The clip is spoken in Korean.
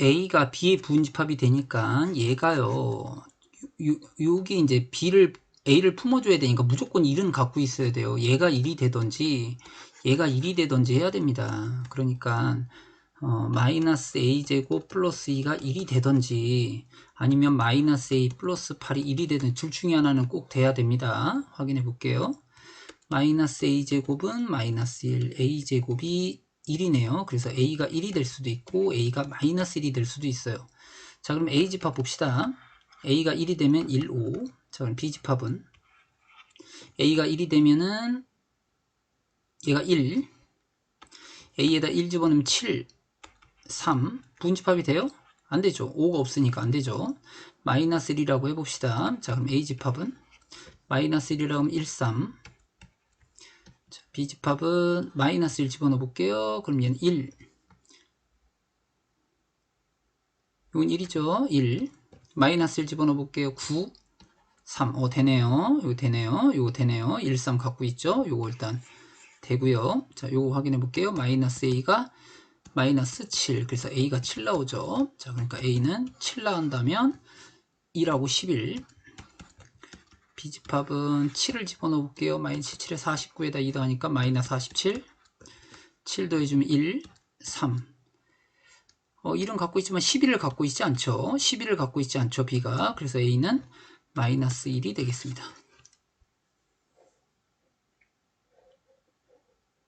A가 B의 부분집합이 되니까 얘가요. 요, 여기 이제 B를 A를 품어줘야 되니까 무조건 1은 갖고 있어야 돼요. 얘가 1이 되던지 얘가 1이 되던지 해야 됩니다. 그러니까 어, 마이너스 a제곱 플러스 2가 1이 되던지 아니면 마이너스 a 플러스 8이 1이 되든 둘 중에 하나는 꼭 돼야 됩니다. 확인해 볼게요. 마이너스 a제곱은 마이너스 1, a제곱이 1이네요. 그래서 a가 1이 될 수도 있고 a가 마이너스 1이 될 수도 있어요. 자 그럼 a집합 봅시다. a가 1이 되면 1, 5. 자 그럼 b집합은 a가 1이 되면은 얘가 1 a에다 1 집어넣으면 7 3 분집합이 돼요? 안 되죠. 5가 없으니까 안 되죠. 마이너스 1이라고 해봅시다. 자, 그럼 A 집합은 마이너스 1이라고 하면 1, 3. 자, B 집합은 마이너스 1 집어넣어 볼게요. 그럼 얘는 1. 이건 1이죠. 1. 마이너스 1 집어넣어 볼게요. 9, 3. 어, 되네요. 이거 되네요. 이거 되네요. 1, 3 갖고 있죠. 이거 일단 되고요. 자, 요거 확인해 볼게요. 마이너스 A가 마이너스 7. 그래서 A가 7 나오죠. 자, 그러니까 A는 7 나온다면 2하고 11. B집합은 7을 집어넣어 볼게요. 마이너스 7에 49에다 2 더하니까 마이너스 47. 7 더해주면 1, 3. 어, 1은 갖고 있지만 11을 갖고 있지 않죠. 11을 갖고 있지 않죠. B가. 그래서 A는 마이너스 1이 되겠습니다.